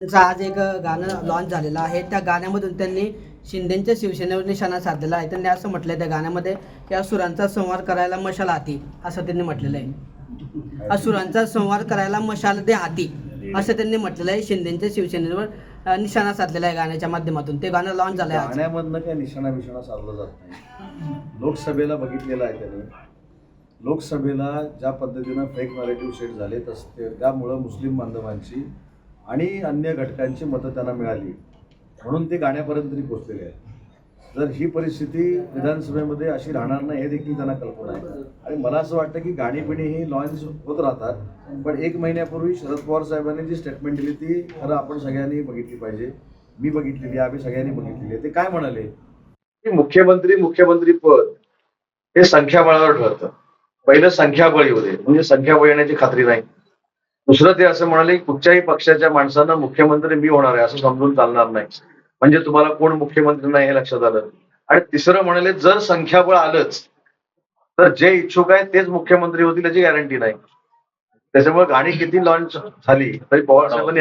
त्यांचं आज एक गाणं लॉन्च झालेलं आहे. त्या गाण्यामधून त्यांनी शिंदेच्या शिवसेनेवर निशाणा साधलेला आहे. त्यांनी असं म्हटलंय त्या गाण्यामध्ये की असुरांचा संवाद करायला मशाल हाती असं त्यांनी म्हटलेलं आहे. असुरांचा संवाद करायला मशाल दे हाती असं त्यांनी म्हटलेलं आहे. शिंदेच्या शिवसेनेवर निशाणा साधलेला आहे गाण्याच्या माध्यमातून. ते गाणं लॉन्च झालंय गाण्यामधनं काय निशाणा बिशाणा साधला जात नाही. लोकसभेला बघितलेलं आहे त्यांनी. लोकसभेला ज्या पद्धतीनं फेक नरेटिव्ह सेट झाले तस त्यामुळं मुस्लिम बांधवांची आणि अन्य घटकांची मतं त्यांना मिळाली. म्हणून ते गाण्यापर्यंत तरी पोचलेले आहेत. जर ही परिस्थिती विधानसभेमध्ये अशी राहणार नाही हे देखील त्यांना कल्पना आहे. आणि मला असं वाटतं की गाणीपिणी ही लॉन्च होत राहतात पण एक महिन्यापूर्वी शरद पवार साहेबांनी जी स्टेटमेंट दिली ती खरं आपण सगळ्यांनी बघितली पाहिजे. मी बघितलेली आहे आम्ही सगळ्यांनी बघितलेली आहे. ते काय म्हणाले? की मुख्यमंत्री मुख्यमंत्री पद हे संख्याबळावर ठरतं. पहिलं संख्याबळ येऊ दे म्हणजे संख्याबळ येण्याची खात्री नाही. दुसरं ते असं म्हणाले कुठच्याही पक्षाच्या माणसानं मुख्यमंत्री मी होणार आहे असं समजून चालणार नाही. म्हणजे तुम्हाला कोण मुख्यमंत्री नाही हे लक्षात आलं? आणि तिसरं म्हणाले जर संख्याबळ आलंच तर जे इच्छुक आहे तेच मुख्यमंत्री होतील याची गॅरंटी नाही. त्याच्यामुळे गाणी किती लॉन्च झाली तरी पवार साहेबांनी